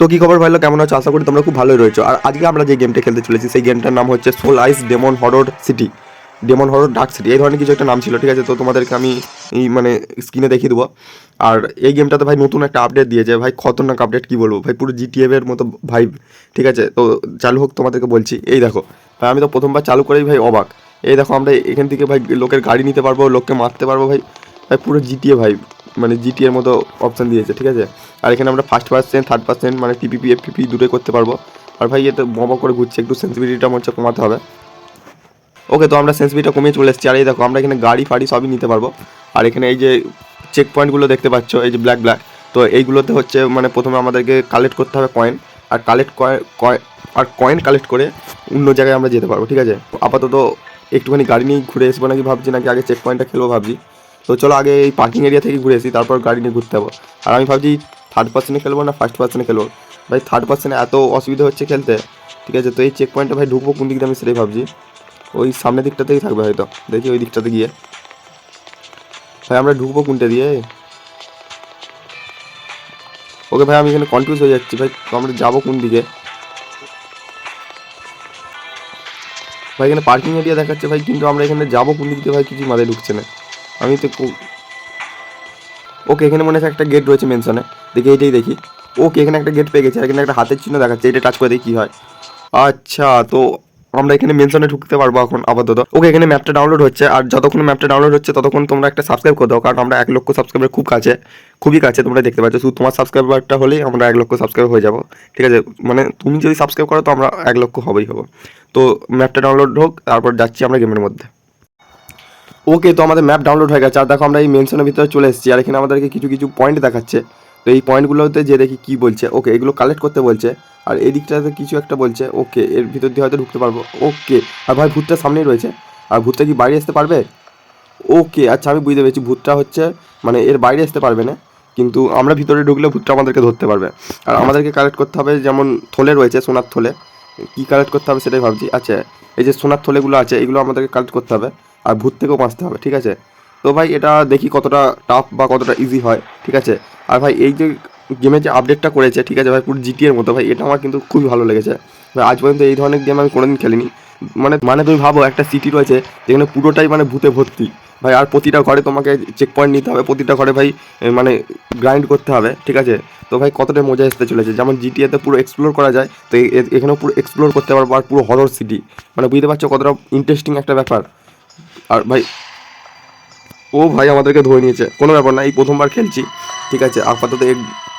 তো কি খবর ভাইলো? কেমন আছো? আশা করি তোমরা খুব ভালোই রয়েছো। আর আজকে আমরা যে গেমটা খেলতে চলেছি, সেই গেমটার নাম হচ্ছে soul ice demon horror city demon horror dark city এই ধরনের কিছু একটা নাম ছিল, ঠিক আছে? তো তোমাদেরকে আমি এই মানে স্ক্রিনে দেখিয়ে দেবো। আর এই গেমটাতে ভাই নতুন একটা আপডেট দিয়েছে। ভাই খতরনাক আপডেট কী বলব? ভাই পুরো জিটিএফ এর মতো ভাই ঠিক আছে? তো চালু হোক, তোমাদেরকে বলছি। এই দেখো, ভাই আমি তো প্রথমবার চালু করেই ভাই অবাক। এই দেখো, আমরা এখান থেকে ভাই লোকের গাড়ি নিতে পারব, লোককে মারতে পারব ভাই। ভাই পুরো জিটিএ ভাই মানে জিটি এর মতো অপশান দিয়েছে, ঠিক আছে? আর এখানে আমরা ফার্স্ট পার্সেন্ট থার্ড পার্সেন্ট মানে টিপিপি এফপিপি দুটোই করতে পারব। আর ভাই এতে বমা করে ঘুরছে, একটু সেন্সিটিভিটিটা মনে হচ্ছে কমাতে হবে। ওকে তো আমরা সেন্সিটিভিটা কমিয়ে চলে এসেছি। আর এই দেখো, আমরা এখানে গাড়ি ফাড়ি সবই নিতে পারব। আর এখানে এই যে চেক পয়েন্টগুলো দেখতে পাচ্ছ, এই যে ব্ল্যাক ব্ল্যাক তো এইগুলোতে হচ্ছে মানে প্রথমে আমাদেরকে কালেক্ট করতে হবে কয়েন আর কালেক্ট আর কয়েন কালেক্ট করে অন্য জায়গায় আমরা যেতে পারব, ঠিক আছে? আপাতত একটুখানি গাড়ি নিয়ে ঘুরে আসব নাকি ভাবছি, নাকি আগে চেক পয়েন্টটা খেলব ভাবছি। তো চলো আগে এই পার্কিং এরিয়া থেকে ঘুরে আসি, তারপর গাড়ি নিয়ে ঘুরতে যাব। আর আমি ভাবছি থার্ড পার্সেন্টে খেলব না ফার্স্ট পার্সেন্টে খেলব? ভাই থার্ড পার্সেন্টে এত অসুবিধা হচ্ছে খেলতে। ঠিক আছে, তো এই চেক পয়েন্টে ভাই ঢুকবো কোন দিক দিয়ে আমি সেটাই ভাবছি। ওই সামনের দিকটাতেই থাকবে হয়তো, দেখি ওই দিকটাতে গিয়ে। ভাই আমরা ঢুকবো কোনটা দিয়ে? ওকে ভাই আমি এখানে কনফিউজ হয়ে যাচ্ছি, ভাই আমরা যাব কোন দিকে? ভাই এখানে পার্কিং এরিয়া দেখাচ্ছে ভাই, কিন্তু আমরা এখানে যাব কোন দিক ভাই কিছু মাথায় ঢুকছে না। আমি তো ওকে এখানে মনে হয় একটা গেট রয়েছে মেনশনে দেখি, এইটাই দেখি। ওকে এখানে একটা গেট পেয়ে গেছে এখানে একটা হাতের চিহ্ন দেখাচ্ছে, এটা টাচ করে দেখি কী হয়। আচ্ছা তো আমরা এখানে মেনশনে ঢুকতে পারব এখন, আপাতত। ওকে, এখানে ম্যাপটা ডাউনলোড হচ্ছে, আর যতক্ষণ ম্যাপটা ডাউনলোড হচ্ছে, ততক্ষণ তোমরা একটা সাবস্ক্রাইব করে দাও, কারণ আমরা এক লক্ষ সাবস্ক্রাইবার খুব কাছে, খুবই কাছে তোমরা দেখতে পাচ্ছ। শুধু তোমার সাবস্ক্রাইবারটা হলেই আমরা এক লক্ষ সাবস্ক্রাইব হয়ে যাব, ঠিক আছে? মানে তুমি যদি সাবস্ক্রাইব করো, তো আমরা এক লক্ষ হবেই হব। তো ম্যাপটা ডাউনলোড হোক, তারপর যাচ্ছি আমরা গেমের মধ্যে। ওকে তো আমাদের ম্যাপ ডাউনলোড হয়ে গেছে। আর দেখো আমরা এই মেনশনের ভিতরে চলে এসেছি, আর এখানে আমাদেরকে কিছু কিছু পয়েন্ট দেখাচ্ছে। তো এই পয়েন্টগুলোতে যে দেখি কি বলছে, ওকে, এগুলো কালেক্ট করতে বলছে। আর এই দিকটাতে কিছু একটা বলছে, ওকে, এর ভিতর দিয়ে হয়তো ঢুকতে পারব। ওকে, আর ভাই ভূতটা সামনেই রয়েছে। আর ভূতটা কি বাইরে আসতে পারবে? ওকে আচ্ছা আমি বুঝতে পেরেছি, ভূতটা হচ্ছে মানে এর বাইরে আসতে পারবে না। কিন্তু আমরা ভিতরে ঢুকলে ভূতটা আমাদেরকে ধরতে পারবে। আর আমাদেরকে কালেক্ট করতে হবে যেমন থলে রয়েছে, সোনার থলে। কী কালেক্ট করতে হবে সেটাই ভাবছি। আচ্ছা এই যে সোনার থলেগুলো আছে, এগুলো আমাদেরকে কালেক্ট করতে হবে। আর ভূত থেকেও বাঁচতে হবে, ঠিক আছে? তো ভাই, এটা দেখি কতটা টাফ বা কতটা ইজি হয়, ঠিক আছে? আর ভাই, এই যে গেমের যে আপডেটটা করেছে, ঠিক আছে ভাই, পুরো জিটিএর মতো, ভাই, এটা আমার কিন্তু খুবই ভালো লেগেছে। ভাই, আজ পর্যন্ত এই ধরনের গেম আমি কোনোদিন খেলিনি। মানে মানে তুমি ভাবো, একটা সিটি রয়েছে, যেখানে পুরোটাই মানে ভূতে ভর্তি। ভাই, আর প্রতিটা ঘরে তোমাকে চেক পয়েন্ট নিতে হবে, প্রতিটা ঘরে ভাই মানে গ্রাইন্ড করতে হবে, ঠিক আছে? তো ভাই, কতটা মজা আসতে চলেছে। যেমন জিটিএতে পুরো এক্সপ্লোর করা যায়, তো এখানেও পুরো এক্সপ্লোর করতে পারব, আর পুরো হরর সিটি মানে বুঝতে পারছ কতটা ইন্টারেস্টিং একটা ব্যাপার। আর ভাই, ও ভাই আমাদেরকে ধরে নিয়েছে। কোনো ব্যাপার না, এই প্রথমবার খেলছি, ঠিক আছে? আপাতত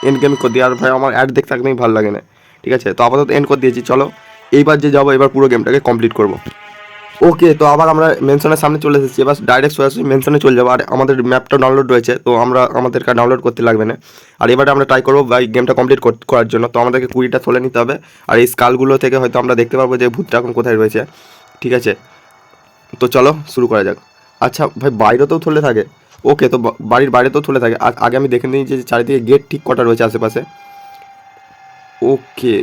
এন্ড গেম করে দিই। আর ভাই, আমার অ্যাড দেখতে একদমই ভালো লাগে না, ঠিক আছে? তো আপাতত এন্ড করে দিয়েছি, চলো। এইবার যে যাব, এবার পুরো গেমটাকে কমপ্লিট করব। ওকে তো আবার আমরা মেনশনের সামনে চলে এসেছি। এবার ডাইরেক্ট সরাসরি মেনশনে চলে যাব। আর আমাদের ম্যাপটা ডাউনলোড রয়েছে, তো আমরা আমাদেরকে ডাউনলোড করতে লাগবে না। আর এবারে আমরা ট্রাই করব ভাই গেমটা কমপ্লিট করার জন্য। তো আমাদেরকে কুড়িটা তোলে নিতে হবে। আর এই স্কালগুলো থেকে হয়তো আমরা দেখতে পারব যে ভূতটা এখন কোথায় রয়েছে, ঠিক আছে? তো চলো, শুরু করা যাক। আচ্ছা ভাই, বাইরেতেও থলে থাকে। ওকে, তো বাড়ির বাইরেতেও থলে থাকে। আগে আমি দেখে নিই যে চারিদিকে গেট ঠিক কটা রয়েছে আশেপাশে। ওকে।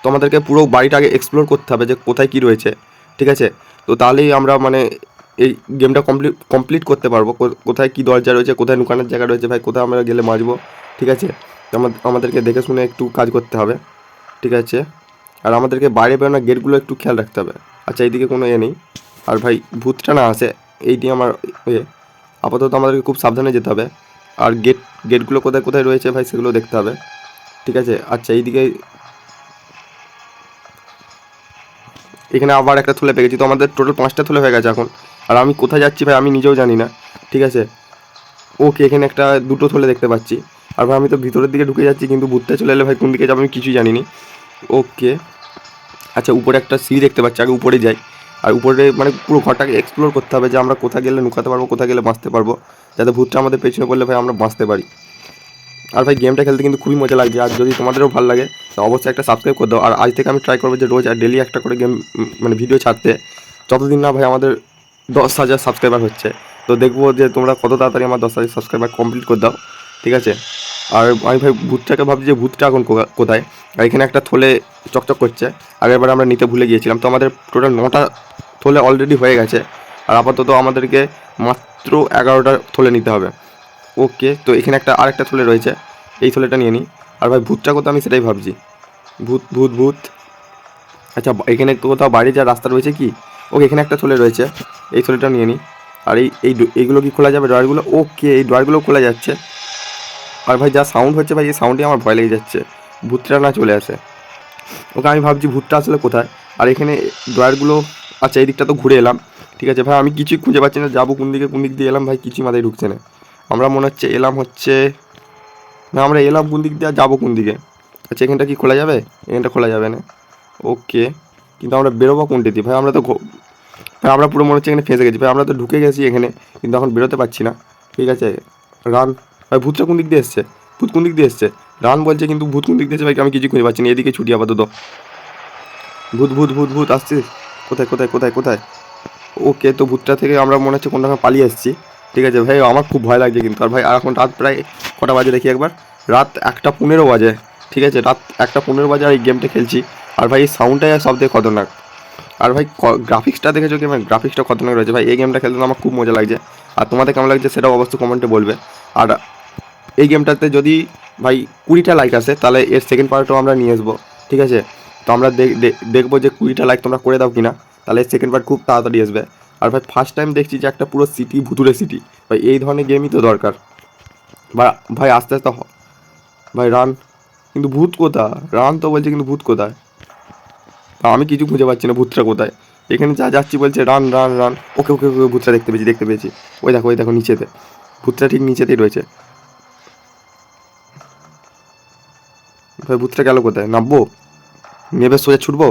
তো আমাদেরকে পুরো বাড়িটা আগে এক্সপ্লোর করতে হবে যে কোথায় কি রয়েছে, ঠিক আছে? তো তাহলেই আমরা মানে এই গেমটা কমপ্লিট কমপ্লিট করতে পারব। কোথায় কি দরজা রয়েছে, কোথায় লুকানোর জায়গা রয়েছে, ভাই, কোথায় আমরা গেলে মারবো ঠিক আছে? আমাদেরকে দেখে শুনে একটু কাজ করতে হবে, ঠিক আছে? আর আমাদেরকে বাইরে বেরোনোর গেটগুলো একটু খেয়াল রাখতে হবে। আচ্ছা এইদিকে কোনো ইয়ে নেই। আর ভাই, ভূতটা না আসে এইটি আমার এ আপাতত আমাদেরকে খুব সাবধানে যেতে হবে। আর গেট, গেটগুলো কোথায় কোথায় রয়েছে ভাই, সেগুলো দেখতে হবে। ঠিক আছে? আচ্ছা এইদিকে এখানে আবার একটা থলে পেয়ে গেছি। তো আমাদের টোটাল পাঁচটা থলে হয়ে গেছে এখন। আর আমি কোথায় যাচ্ছি ভাই, আমি নিজেও জানি না। ঠিক আছে? ওকে, এখানে একটা, দুটো থলে দেখতে পাচ্ছি। আর ভাই, আমি তো ভিতরের দিকে ঢুকে যাচ্ছি, কিন্তু ভূতটা চলে এলে ভাই, কোন দিকে যাব আমি কিছুই জানি নি ওকে। আচ্ছা উপরে একটা সিঁড়ি দেখতে পাচ্ছি, আগে উপরে যাই। আর উপরে মানে পুরো ঘরটাকে এক্সপ্লোর করতে হবে যে আমরা কোথায় গেলে লুকাতে পারব, কোথায় গেলে বাঁচতে পারব, যাতে ভূতটা আমাদের পেছনে পড়লে ভাই আমরা বাঁচতে পারি। আর ভাই গেমটা খেলতে কিন্তু খুবই মজা লাগছে। আর যদি তোমাদেরও ভালো লাগে, তো অবশ্যই একটা সাবস্ক্রাইব করে দাও। আর আজ থেকে আমি ট্রাই করব যে রোজ আর ডেলি একটা করে গেম মানে ভিডিও ছাড়তে। যতদিন না ভাই, আমাদের দশ হাজার সাবস্ক্রাইবার হচ্ছে। তো দেখব যে তোমরা কত তাড়াতাড়ি আমার দশ হাজার সাবস্ক্রাইবার কমপ্লিট করে দাও। ঠিক আছে? আর আমি ভাই ভূতটাকে ভাবছি যে ভূতটা এখন কোথা- কোথায়? আর এখানে একটা থলে চকচক করছে। আগেরবার আমরা নিতে ভুলে গিয়েছিলাম। তো আমাদের টোটাল নটা থলে অলরেডি হয়ে গেছে। আর আপাতত আমাদেরকে মাত্র এগারোটা থলে নিতে হবে। ওকে, তো এখানে একটা আরেকটা থলে রয়েছে। এই থলেটা নিয়ে নিই। আর ভাই ভূতটা কোথাও আমি সেটাই ভাবছি। ভূত ভূত ভূত। আচ্ছা এখানে কোথাও বাইরে যা রাস্তা রয়েছে কি? ওকে, এখানে একটা থলে রয়েছে। এই থলেটা নিয়ে নিই। আর এই এই এইগুলো কি খোলা যাবে? ড্রয়ারগুলো? ওকে, এই ড্রয়ারগুলো খোলা যাচ্ছে। আর ভাই, যা সাউন্ড হচ্ছে ভাই, এই সাউন্ডে আমার ভয় লেগে যাচ্ছে। ভূতটা না চলে আসে। ওকে আমি ভাবছি ভূতটা আসলে কোথায়? আর এখানে ড্রয়ারগুলো আচ্ছা এই দিকটা তো ঘুরে এলাম। ঠিক আছে ভাই, আমি কিছুই খুঁজে পাচ্ছি না, যাব কোন দিকে, কোন দিক দিয়ে এলাম ভাই, কিছুই মাথায় ঢুকছে না। আমরা মনে হচ্ছে এলাম হচ্ছে, না, আমরা এলাম কোন দিক দিয়ে আর যাব কোন দিকে? আচ্ছা এখানটা কি খোলা যাবে? এখানটা খোলা যাবে না। ওকে, কিন্তু আমরা বেরোবো কোনটি দিয়ে? ভাই, আমরা তো ভাই, আমরা পুরো মনে হচ্ছে এখানে ফেঁসে গেছি। ভাই, আমরা তো ঢুকে গেছি এখানে, কিন্তু এখন বেরোতে পারছি না। ঠিক আছে রান ভাই ভূতটা কোন দিক দিয়ে এসছে? ভূত কোন দিক দিয়ে এসছে? রান বলছে কিন্তু ভূত কোন দিক দিয়ে ভাই, আমি কিছু খুঁজে পাচ্ছি না। এদিকে ছুটি আপাতত। ভূত ভূত ভূত ভূত আসছে কোথায় কোথায় কোথায় কোথায়? ওকে তো ভূতটা থেকে আমরা মনে হচ্ছে কোনো রকম পালিয়ে এসেছি। ঠিক আছে ভাই, আমার খুব ভয় লাগছে কিন্তু। আর ভাই, আর এখন রাত প্রায় কটা বাজে দেখি একবার। রাত একটা পনেরো বাজে। ঠিক আছে, রাত একটা পনেরো বাজে আর এই গেমটা খেলছি। আর ভাই, এই সাউন্ডটাই সব থেকে খতরনাক। আর ভাই গ্রাফিক্সটা দেখেছ কি? গ্রাফিক্সটা খতরনাক রয়েছে। ভাই, এই গেমটা খেলতে আমার খুব মজা লাগছে। আর তোমাদের কেমন লাগছে সেটাও অবশ্যই কমেন্টে বলবে। আর এই গেমটাতে যদি ভাই কুড়িটা লাইক আসে তাহলে এর সেকেন্ড পার্টও আমরা নিয়ে আসব, ঠিক আছে? তো আমরা দেখ- দেখ- দেখব যে কুড়িটা লাইক তোমরা করে দাও কিনা, তাহলে সেকেন্ড পার্ট খুব তাড়াতাড়ি আসবে। আর ভাই ফার্স্ট টাইম দেখছি যে একটা পুরো সিটি ভুতুরে সিটি ভাই এই ধরনের গেমই তো দরকার। বা, ভাই আস্তে আস্তে ভাই রান কিন্তু ভূত কোথা রান তো বলছে কিন্তু ভূত কোথায়? আমি কিছু খুঁজে পাচ্ছি না ভূতটা কোথায়। এখানে যা যাচ্ছি বলছে run run run okay okay okay, ভূতটা দেখতে পেয়েছি দেখতে পেয়েছি। ওই দেখো ওই দেখো, নিচেতে। ভূতটা ঠিক নিচেতেই রয়েছে। ভাই, ভূতটা গেল কোথায়? নামবো? নেবে সোজা ছুটবো?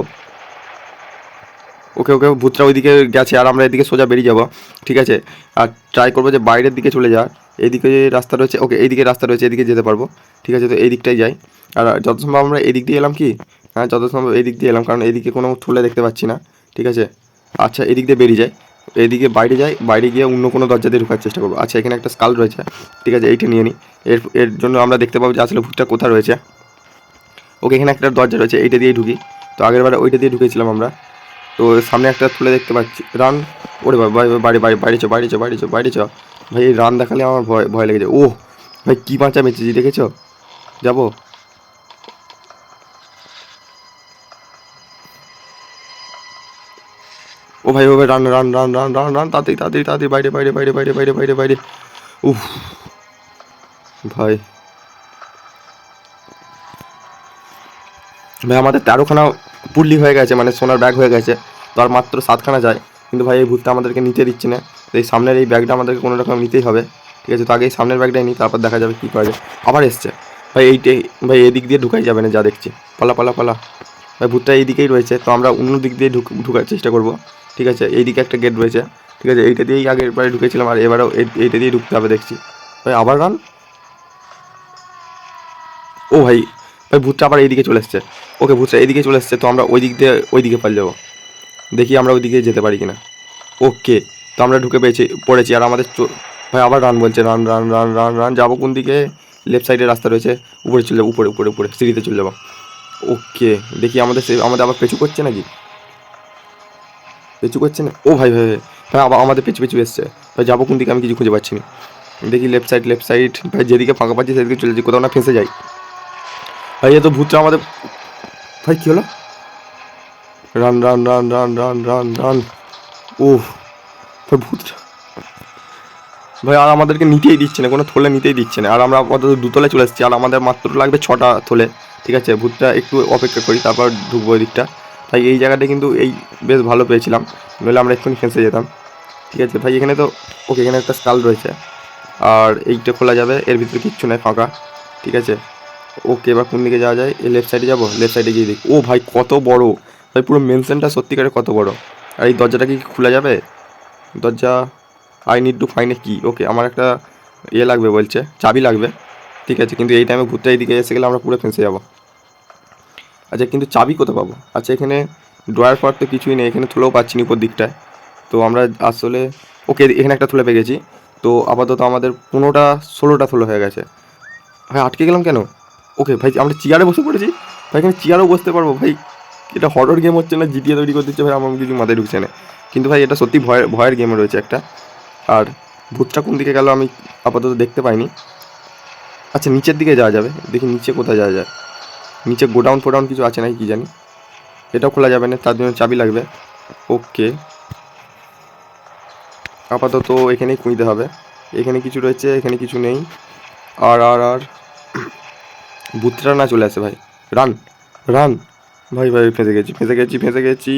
ওকে ওকে, ভূতটা ওইদিকে গেছে, আর আমরা এদিকে সোজা বেরিয়ে যাব, ঠিক আছে? আর ট্রাই করব যে বাইরের দিকে চলে যাওয়ার। এইদিকে যে রাস্তা রয়েছে, ওকে, এইদিকে রাস্তা রয়েছে, এদিকে যেতে পারব, ঠিক আছে? তো এই দিকটাই যাই। আর যত সম্ভব আমরা এদিক দিয়ে এলাম কি? হ্যাঁ যত সম্ভব এই দিক দিয়ে এলাম, কারণ এইদিকে কোনো থলে দেখতে পাচ্ছি না, ঠিক আছে? আচ্ছা এদিক দিয়ে বেরিয়ে যাই। এদিকে বাইরে যাই, বাইরে গিয়ে অন্য কোনো দরজা দিয়ে ঢোকার চেষ্টা করব। আচ্ছা এখানে একটা স্কাল রয়েছে, ঠিক আছে? এইটা নিয়ে নিই এর এর জন্য আমরা দেখতে পাবো যে আসলে ভূতটা কোথায় রয়েছে। ওকে, এখানে একটা দরজা রয়েছে, এইটা দিয়ে ঢুকি। তো আগের বারে ওইটা দিয়ে ঢুকেছিলাম আমরা। তো সামনে একটা খুলে দেখতে পাচ্ছি, রান। ওরে বাড়ি বাড়ি বাইরে চ বাইরে চ বাইরে চ বাইরে চ ভাই, এই রান দেখালে আমার ভয় ভয় লেগেছে ও ভাই, কী বাঁচা বেঁচেছি দেখেছ? যাব? ও ভাই ও ভাই, run run run run run run, তাড়াতাড়ি তাড়াতাড়ি তাড়াতাড়ি, বাইরে বাইরে বাইরে বাইরে বাইরে বাইরে বাইরে। উফ, ভাই। ভাই, আমাদের তেরোখানা পুল্লি হয়ে গেছে মানে সোনার ব্যাগ হয়ে গেছে। তো আর মাত্র সাতখানা যায়। কিন্তু ভাই, এই ভূতটা আমাদেরকে নিতে দিচ্ছে না। তো এই সামনের এই ব্যাগটা আমাদেরকে কোনো রকম নিতেই হবে। ঠিক আছে, তো আগে এই সামনের ব্যাগটাই নিই, তারপর দেখা যাবে কী করা যায়। আবার এসছে। ভাই এইটাই ভাই, এদিক দিয়ে ঢুকাই যাবে না, যা দেখছি। পালা পালা পালা। ভাই, ভূতটা এইদিকেই রয়েছে, তো আমরা অন্য দিক দিয়ে ঢুক, ঢুকার চেষ্টা করব। ঠিক আছে, এইদিকে একটা গেট রয়েছে। ঠিক আছে, এইটা দিয়েই আগের বারে ঢুকেছিলাম, আর এবারেও এই- এইটা দিয়ে ঢুকতে হবে, দেখছি। ভাই, আবার রান ও ভাই ভাই ভূতটা আবার এইদিকে চলে এসছে। ওকে ভূতটা এইদিকে চলে এসছে, তো আমরা ওই দিক দিয়ে ওই দিকে পালিয়ে যাব। দেখি আমরা ওই দিকে যেতে পারি কিনা। ওকে, তো আমরা ঢুকে পেয়েছি, পড়েছি, আর আমাদের ভাই আবার রান বলছে run run run run run যাব কোন দিকে? লেফট সাইডে রাস্তা রয়েছে, উপরে চলে যাব, উপরে উপরে উপরে, সিঁড়িতে চলে যাব। ওকে, দেখি আমাদের সে আমাদের আবার পেছু করছে নাকি? পেছু করছে না? ও ভাই ভাই ভাই আবার আমাদের পেছু পেছু এসছে। ভাই, যাব কোন দিকে আমি কিছু খুঁজে পাচ্ছি না। দেখি লেফট সাইড লেফট সাইড ভাই, যেদিকে ফাঁকা পাচ্ছি, সেদিকে চলে যাই কোথাও না ফেঁসে যাই। ভাই এ তো ভূতটা আমাদের ভাই কী হলো? Run run run run run run run. উফ ভাই ভূতটা। ভাই আর আমাদেরকে নিতেই দিচ্ছে না কোনো থলে নিতেই দিচ্ছে না। আর আমরা আপাতত দুতলে চলে এসেছি আর আমাদের মাত্র লাগবে ছটা থলে ঠিক আছে? ভূতটা একটু অপেক্ষা করি তারপর ঢুকবো ওই দিকটা তাই এই জায়গাটা কিন্তু এই বেশ ভালো পেয়েছিলাম। নইলে আমরা এক্ষুনি ফেঁসে যেতাম। ঠিক আছে ভাই এখানে তো ওকে এখানে একটা স্কাল রয়েছে। আর এইটা খোলা যাবে এর ভিতরে কিচ্ছু নেই ফাঁকা। ঠিক আছে? ওকে এবার কোন দিকে যাওয়া যায়? এই লেফট সাইডে যাব? লেফট সাইডে গিয়ে দেখি। ও ভাই, কত বড়। ভাই, পুরো মেনশনটা সত্যিকারে কত বড়। আর এই দরজাটা কি খোলা যাবে? দরজা I need to find a key okay, আমার একটা ইয়ে লাগবে বলছে, চাবি লাগবে। ঠিক আছে, কিন্তু এই টাইমে ঘুরতে এইদিকে এসে গেলে আমরা পুরো ফেঁসে যাব। আচ্ছা কিন্তু চাবি কোথায় পাবো? আচ্ছা এখানে ড্রয়ার ফয়ার তো কিছুই নেই, এখানে থুলেও পাচ্ছি না উপর দিকটায়। তো আমরা আসলে, ওকে এখানে একটা থুলে পেয়ে গেছি। তো আপাতত আমাদের পনেরোটা, ষোলোটা থুলো হয়ে গেছে। ভাই আটকে গেলাম কেন? ওকে ভাই, আমরা চেয়ারে বসে পড়েছি। ভাই, এখানে চেয়ারেও বসতে পারব। ভাই, এটা হরর গেম হচ্ছে না জিটিএ তৈরি করতে হচ্ছে ভাই, আমার কিছু মাথায় ঢুকছে না। কিন্তু ভাই, এটা সত্যি ভয়ের ভয়ের গেম রয়েছে একটা। আর ভূতটা কোন দিকে গেল আমি আপাতত দেখতে পাইনি। আচ্ছা নিচের দিকে যাওয়া যাবে। দেখি নিচে কোথায় যাওয়া যায়। নিচে গোডাউন ফোডাউন কিছু আছে নাকি, কি জানি। এটাও খোলা যাবে না, তার জন্য চাবি লাগবে। ওকে। আপাতত এখানেই খুঁজতে হবে। এখানে কিছু রয়েছে, এখানে কিছু নেই। আর আর আর। বুথটা না চলে আসে ভাই। রান রান ভাই ভাই, ফেঁসে গেছি ফেঁসে গেছি ফেঁসে গেছি।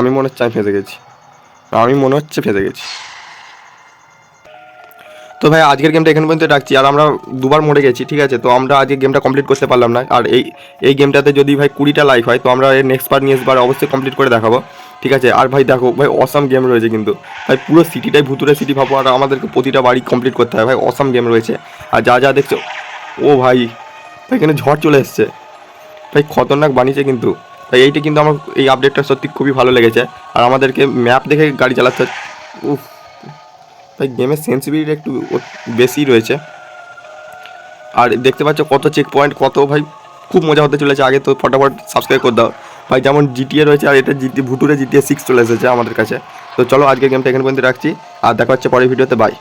আমি মনে হচ্ছে আমি ফেঁসে গেছি। আমি মনে হচ্ছে ফেঁসে গেছি। তো ভাই, আজকের গেমটা এখানে পর্যন্ত রাখছি। আর আমরা দুবার মরে গেছি, ঠিক আছে? তো আমরা আজকে গেমটা কমপ্লিট করতে পারলাম না। আর এই এই গেমটাতে যদি ভাই কুড়িটা লাইক হয়, তো আমরা এর নেক্সট বার নিয়ে বার অবশ্যই কমপ্লিট করে দেখাবো। ঠিক আছে? আর ভাই, দেখো, ভাই অসাম গেম রয়েছে কিন্তু। ভাই, পুরো সিটিটাই ভুতুরে সিটি ভাবো। আর আমাদেরকে প্রতিটা বাড়ি কমপ্লিট করতে হয়। ভাই অসাম গেম রয়েছে। আর যা যা দেখছ ও ভাই ভাই এখানে ঝড় চলে এসছে। ভাই, খতরনাক বানিয়েছে কিন্তু। তাই এইটা কিন্তু আমার এই আপডেটটা সত্যি খুবই ভালো লেগেছে। আর আমাদেরকে ম্যাপ দেখে গাড়ি চালাতে উফ। ভাই গেমের সেন্সিবিলিটি একটু বেশি রয়েছে। আর দেখতে পাচ্ছ কত চেক পয়েন্ট কত ভাই, খুব মজা হতে চলেছে আগে তো ফটাফট সাবস্ক্রাইব করে দাও। ভাই, যেমন জিটিএ রয়েছে আর এটা জিটি ভুটুরে জিটিএ সিক্স চলে এসেছে আমাদের কাছে। তো চলো আজকে গেমটা এখানে পর্যন্ত রাখছি, আর দেখা হচ্ছে পরের ভিডিওতে বাই